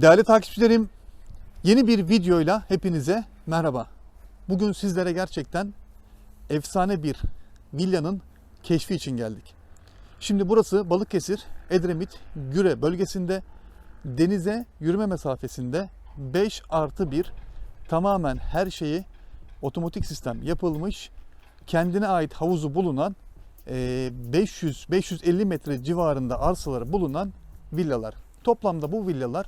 Değerli takipçilerim, yeni bir videoyla hepinize merhaba. Bugün sizlere gerçekten efsane bir villanın keşfi için geldik. Şimdi burası Balıkesir, Edremit, Güre bölgesinde denize yürüme mesafesinde 5 artı 1 tamamen her şeyi otomatik sistem yapılmış, kendine ait havuzu bulunan e, 500-550 metre civarında arsaları bulunan villalar. Toplamda bu villalar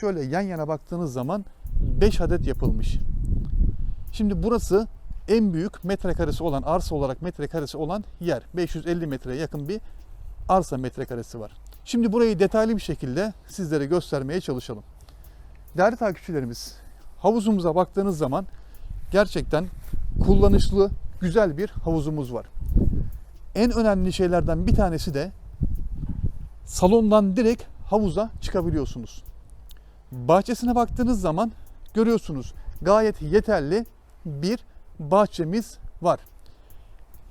şöyle yan yana baktığınız zaman 5 adet yapılmış. Şimdi burası en büyük metrekaresi olan arsa olarak metrekaresi olan yer. 550 metreye yakın bir arsa metrekaresi var. Şimdi burayı detaylı bir şekilde sizlere göstermeye çalışalım. Değerli takipçilerimiz, havuzumuza baktığınız zaman gerçekten kullanışlı, güzel bir havuzumuz var. En önemli şeylerden bir tanesi de salondan direkt havuza çıkabiliyorsunuz. Bahçesine baktığınız zaman görüyorsunuz gayet yeterli bir bahçemiz var.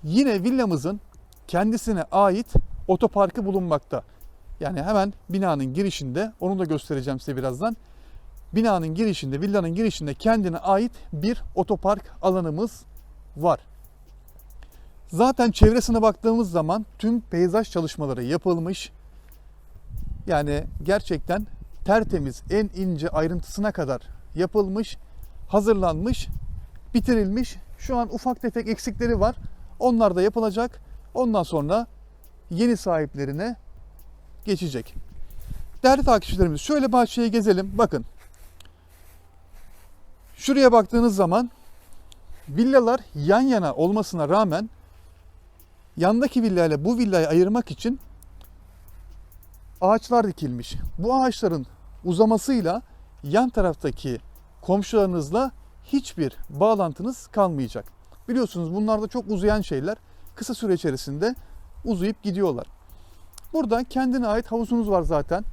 Yine villamızın kendisine ait otoparkı bulunmakta. Yani hemen binanın girişinde, onu da göstereceğim size birazdan. Binanın girişinde, villanın girişinde kendine ait bir otopark alanımız var. Zaten çevresine baktığımız zaman tüm peyzaj çalışmaları yapılmış. Yani gerçekten tertemiz, en ince ayrıntısına kadar yapılmış, hazırlanmış, bitirilmiş. Şu an ufak tefek eksikleri var. Onlar da yapılacak. Ondan sonra yeni sahiplerine geçecek. Değerli takipçilerimiz şöyle bahçeyi gezelim. Bakın. Şuraya baktığınız zaman villalar yan yana olmasına rağmen yandaki villa ile bu villayı ayırmak için ağaçlar dikilmiş. Bu ağaçların uzamasıyla yan taraftaki komşularınızla hiçbir bağlantınız kalmayacak. Biliyorsunuz bunlar da çok uzayan şeyler. Kısa süre içerisinde uzayıp gidiyorlar. Burada kendine ait havuzunuz var zaten.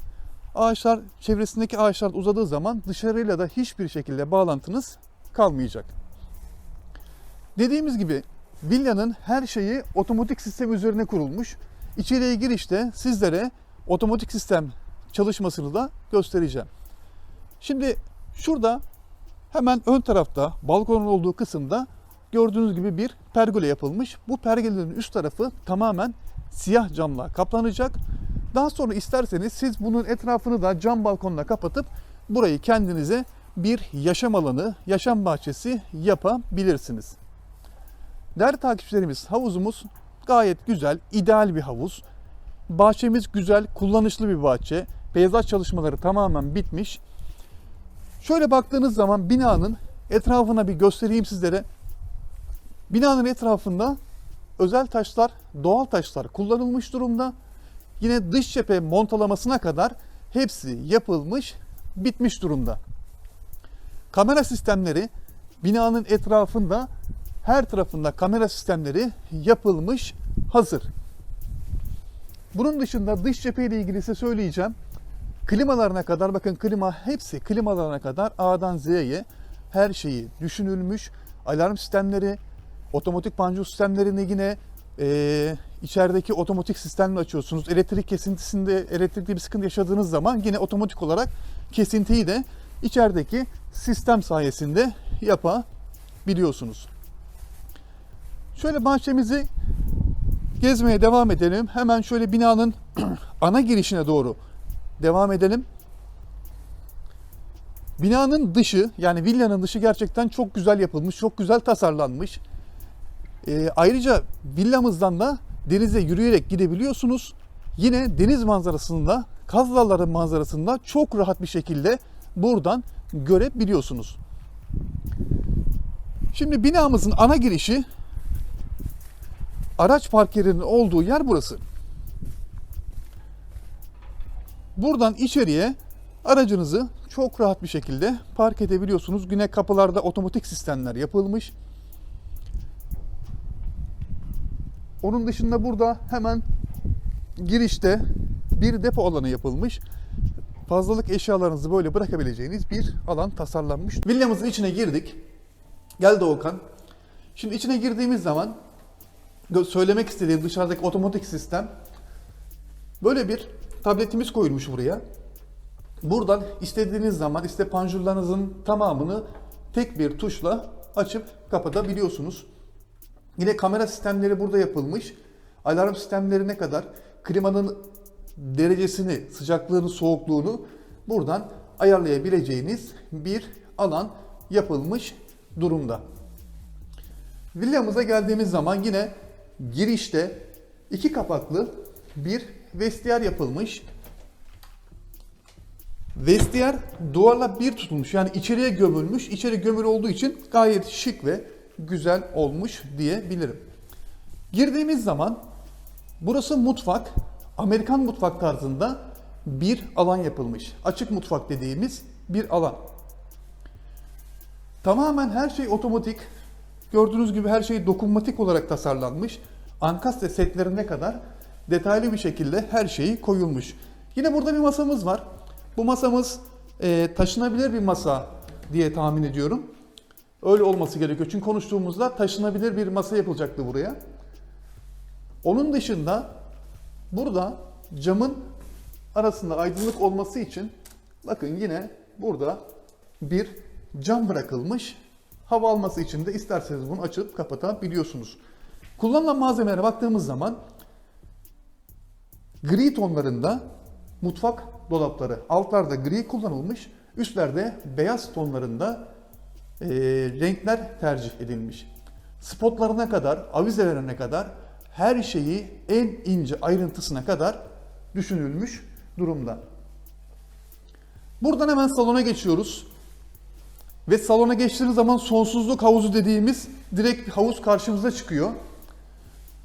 Ağaçlar, çevresindeki ağaçlar uzadığı zaman dışarıyla da hiçbir şekilde bağlantınız kalmayacak. Dediğimiz gibi villanın her şeyi otomatik sistem üzerine kurulmuş. İçeriye girişte sizlere otomatik sistem çalışmasını da göstereceğim. Şimdi şurada hemen ön tarafta balkonun olduğu kısımda gördüğünüz gibi bir pergole yapılmış. Bu pergolelerin üst tarafı tamamen siyah camla kaplanacak. Daha sonra isterseniz siz bunun etrafını da cam balkonla kapatıp burayı kendinize bir yaşam alanı, yaşam bahçesi yapabilirsiniz. Değerli takipçilerimiz havuzumuz gayet güzel, ideal bir havuz. Bahçemiz güzel, kullanışlı bir bahçe. Peyzaj çalışmaları tamamen bitmiş. Şöyle baktığınız zaman binanın etrafına bir göstereyim sizlere. Binanın etrafında özel taşlar, doğal taşlar kullanılmış durumda. Yine dış cephe montalamasına kadar hepsi yapılmış, bitmiş durumda. Kamera sistemleri binanın etrafında her tarafında kamera sistemleri yapılmış, hazır. Bunun dışında dış cephe ile ilgili size söyleyeceğim. Klimalarına kadar bakın klima hepsi klimalarına kadar A'dan Z'ye her şeyi düşünülmüş. Alarm sistemleri, otomatik panjur sistemlerini yine e, içerideki otomatik sistemle açıyorsunuz. Elektrik kesintisinde elektrikli bir sıkıntı yaşadığınız zaman yine otomatik olarak kesintiyi de içerideki sistem sayesinde yapabiliyorsunuz. Şöyle bahçemizi gezmeye devam edelim. Hemen şöyle binanın ana girişine doğru devam edelim. Binanın dışı yani villanın dışı gerçekten çok güzel yapılmış, çok güzel tasarlanmış. E, ayrıca villamızdan da denize yürüyerek gidebiliyorsunuz. Yine deniz manzarasında, Kaz Dağları manzarasında çok rahat bir şekilde buradan görebiliyorsunuz. Şimdi binamızın ana girişi araç park yerinin olduğu yer burası. Buradan içeriye aracınızı çok rahat bir şekilde park edebiliyorsunuz. Güne kapılarda otomatik sistemler yapılmış. Onun dışında burada hemen girişte bir depo alanı yapılmış. Fazlalık eşyalarınızı böyle bırakabileceğiniz bir alan tasarlanmış. Villamızın içine girdik. Geldi Okan. Şimdi içine girdiğimiz zaman söylemek istediğim dışarıdaki otomatik sistem böyle bir tabletimiz koyulmuş buraya. Buradan istediğiniz zaman iste panjurlarınızın tamamını tek bir tuşla açıp kapatabiliyorsunuz. Yine kamera sistemleri burada yapılmış. Alarm sistemlerine kadar klimanın derecesini, sıcaklığını, soğukluğunu buradan ayarlayabileceğiniz bir alan yapılmış durumda. Villamıza geldiğimiz zaman yine girişte iki kapaklı bir vestiyer yapılmış. Vestiyer duvarla bir tutulmuş yani içeriye gömülmüş. İçeri gömülü olduğu için gayet şık ve güzel olmuş diyebilirim. Girdiğimiz zaman burası mutfak. Amerikan mutfak tarzında bir alan yapılmış. Açık mutfak dediğimiz bir alan. Tamamen her şey otomatik. Gördüğünüz gibi her şey dokunmatik olarak tasarlanmış. Ankastre setlerine kadar detaylı bir şekilde her şeyi koyulmuş. Yine burada bir masamız var. Bu masamız e, taşınabilir bir masa diye tahmin ediyorum. Öyle olması gerekiyor. Çünkü konuştuğumuzda taşınabilir bir masa yapılacaktı buraya. Onun dışında burada camın arasında aydınlık olması için bakın yine burada bir cam bırakılmış. Hava alması için de isterseniz bunu açıp kapatabiliyorsunuz. Kullanılan malzemelere baktığımız zaman gri tonlarında mutfak dolapları. Altlarda gri kullanılmış, üstlerde beyaz tonlarında e, renkler tercih edilmiş. Spotlarına kadar, avizelerine kadar her şeyi en ince ayrıntısına kadar düşünülmüş durumda. Buradan hemen salona geçiyoruz. Ve salona geçtiğiniz zaman sonsuzluk havuzu dediğimiz direkt bir havuz karşımıza çıkıyor.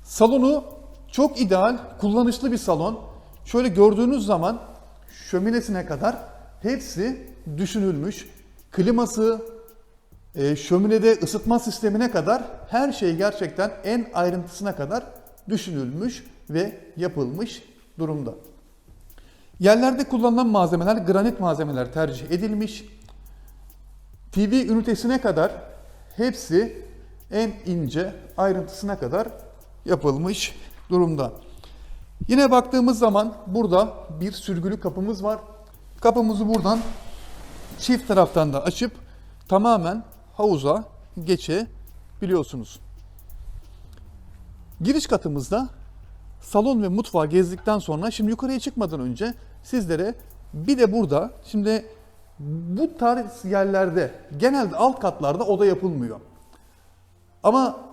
Salonu çok ideal, kullanışlı bir salon. Şöyle gördüğünüz zaman şöminesine kadar hepsi düşünülmüş. Kliması, e, şöminede ısıtma sistemine kadar her şey gerçekten en ayrıntısına kadar düşünülmüş ve yapılmış durumda. Yerlerde kullanılan malzemeler granit malzemeler tercih edilmiş. TV ünitesine kadar hepsi en ince ayrıntısına kadar yapılmış durumda. Yine baktığımız zaman burada bir sürgülü kapımız var. Kapımızı buradan çift taraftan da açıp tamamen havuza geçebiliyorsunuz. Giriş katımızda salon ve mutfağı gezdikten sonra şimdi yukarıya çıkmadan önce sizlere bir de burada şimdi bu tarz yerlerde genelde alt katlarda oda yapılmıyor. Ama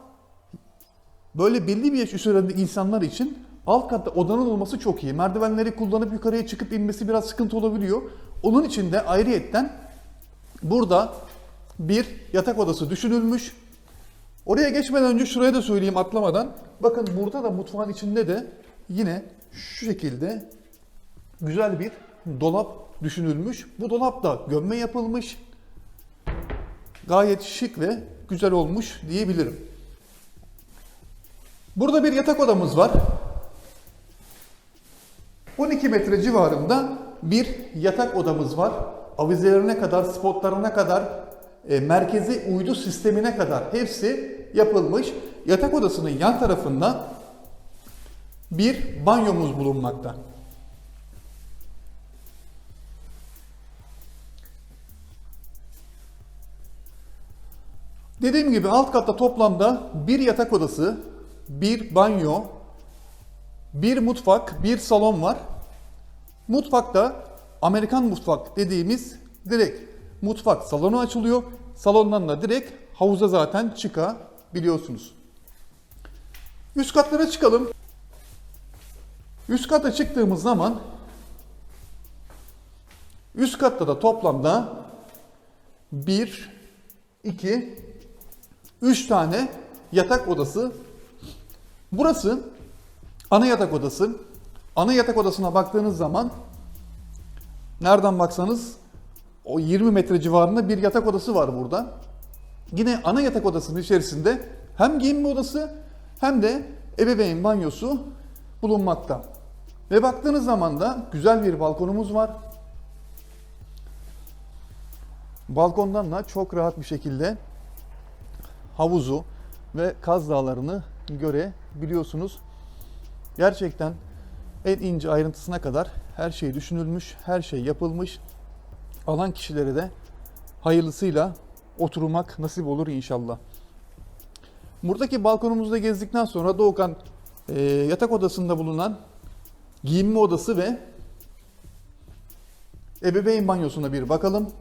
böyle belli bir yaş üzerinde insanlar için alt katta odanın olması çok iyi. Merdivenleri kullanıp yukarıya çıkıp inmesi biraz sıkıntı olabiliyor. Onun için de ayrıyetten burada bir yatak odası düşünülmüş. Oraya geçmeden önce şuraya da söyleyeyim atlamadan. Bakın burada da mutfağın içinde de yine şu şekilde güzel bir dolap düşünülmüş. Bu dolap da gömme yapılmış. Gayet şık ve güzel olmuş diyebilirim. Burada bir yatak odamız var. 12 metre civarında bir yatak odamız var. Avizelerine kadar, spotlarına kadar, e, merkezi uydu sistemine kadar hepsi yapılmış. Yatak odasının yan tarafında bir banyomuz bulunmakta. Dediğim gibi alt katta toplamda bir yatak odası, bir banyo, bir mutfak, bir salon var. Mutfakta Amerikan mutfak dediğimiz direkt mutfak salonu açılıyor. Salondan da direkt havuza zaten çıkabiliyorsunuz. Üst katlara çıkalım. Üst kata çıktığımız zaman üst katta da toplamda 1, 2, 3 tane yatak odası. Burası ana yatak odası. Ana yatak odasına baktığınız zaman nereden baksanız o 20 metre civarında bir yatak odası var burada. Yine ana yatak odasının içerisinde hem giyinme odası hem de ebeveyn banyosu bulunmakta. Ve baktığınız zaman da güzel bir balkonumuz var. Balkondan da çok rahat bir şekilde havuzu ve Kaz Dağları'nı görebiliyorsunuz. Gerçekten en ince ayrıntısına kadar her şey düşünülmüş, her şey yapılmış. alan kişilere de hayırlısıyla oturmak nasip olur inşallah. Buradaki balkonumuzda gezdikten sonra Doğukan e, yatak odasında bulunan giyinme odası ve ebeveyn banyosuna bir bakalım.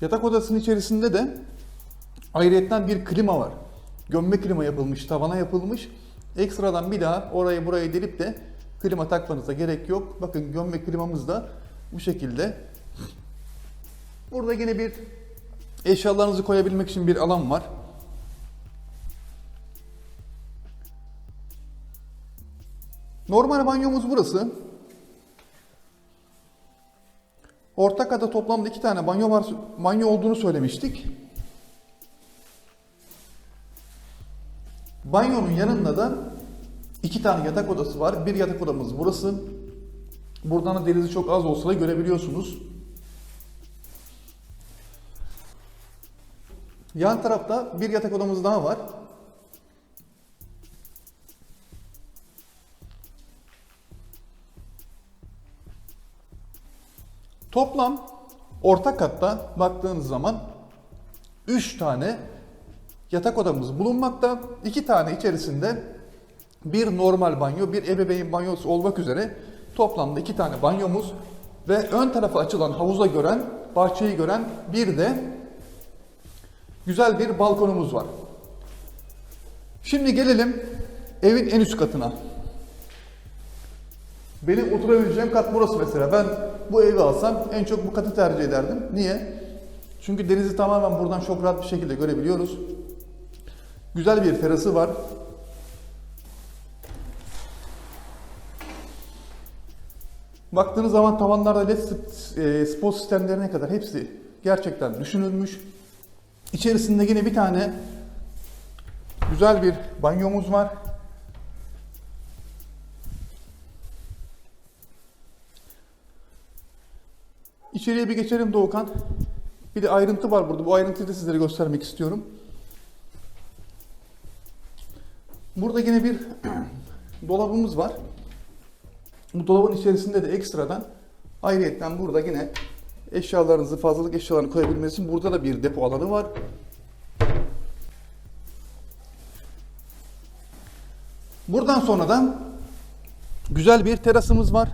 Yatak odasının içerisinde de ayrıyetten bir klima var. Gömme klima yapılmış, tavana yapılmış. Ekstradan bir daha orayı burayı delip de klima takmanıza gerek yok. Bakın gömme klimamız da bu şekilde. Burada yine bir eşyalarınızı koyabilmek için bir alan var. Normal banyomuz burası. Orta kata toplamda iki tane banyo var, banyo olduğunu söylemiştik. Banyonun yanında da iki tane yatak odası var. Bir yatak odamız burası. Buradan da denizi çok az olsa da görebiliyorsunuz. Yan tarafta bir yatak odamız daha var. Toplam orta katta baktığınız zaman 3 tane yatak odamız bulunmakta. 2 tane içerisinde bir normal banyo, bir ebeveyn banyosu olmak üzere toplamda 2 tane banyomuz ve ön tarafa açılan havuza gören, bahçeyi gören bir de güzel bir balkonumuz var. Şimdi gelelim evin en üst katına. Benim oturabileceğim kat burası mesela. Ben bu evi alsam en çok bu katı tercih ederdim. Niye? Çünkü denizi tamamen buradan çok rahat bir şekilde görebiliyoruz. Güzel bir terası var. Baktığınız zaman tavanlarda led e, spot sistemlerine kadar hepsi gerçekten düşünülmüş. İçerisinde yine bir tane güzel bir banyomuz var. İçeriye bir geçelim Doğukan. Bir de ayrıntı var burada. Bu ayrıntıyı da sizlere göstermek istiyorum. Burada yine bir dolabımız var. Bu dolabın içerisinde de ekstradan ayrıyetten burada yine eşyalarınızı, fazlalık eşyalarını koyabilmeniz için burada da bir depo alanı var. Buradan sonradan güzel bir terasımız var.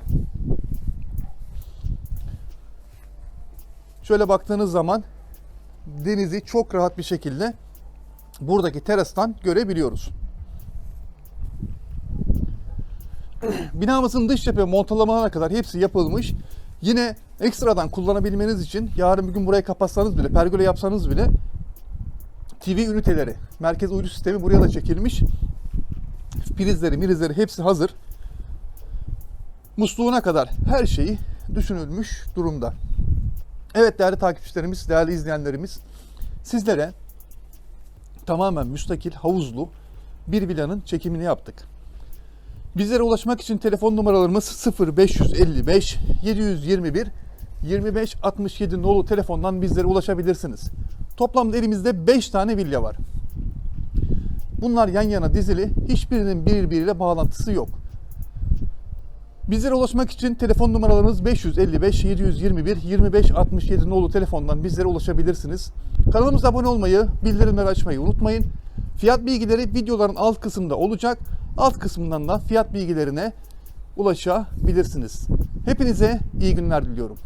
Şöyle baktığınız zaman denizi çok rahat bir şekilde buradaki terastan görebiliyoruz. Binamızın dış cephe montalamalarına kadar hepsi yapılmış. Yine ekstradan kullanabilmeniz için yarın bir gün burayı kapatsanız bile, pergole yapsanız bile TV üniteleri, merkez uydu sistemi buraya da çekilmiş. Prizleri, mirizleri hepsi hazır. Musluğuna kadar her şeyi düşünülmüş durumda. Evet değerli takipçilerimiz, değerli izleyenlerimiz sizlere tamamen müstakil havuzlu bir villanın çekimini yaptık. Bizlere ulaşmak için telefon numaralarımız 0555 721 25 67 nolu telefondan bizlere ulaşabilirsiniz. Toplamda elimizde 5 tane villa var. Bunlar yan yana dizili, hiçbirinin birbiriyle bağlantısı yok. Bizlere ulaşmak için telefon numaralarımız 555 721 25 67 nolu telefondan bizlere ulaşabilirsiniz. Kanalımıza abone olmayı, bildirimleri açmayı unutmayın. Fiyat bilgileri videoların alt kısmında olacak. Alt kısmından da fiyat bilgilerine ulaşabilirsiniz. Hepinize iyi günler diliyorum.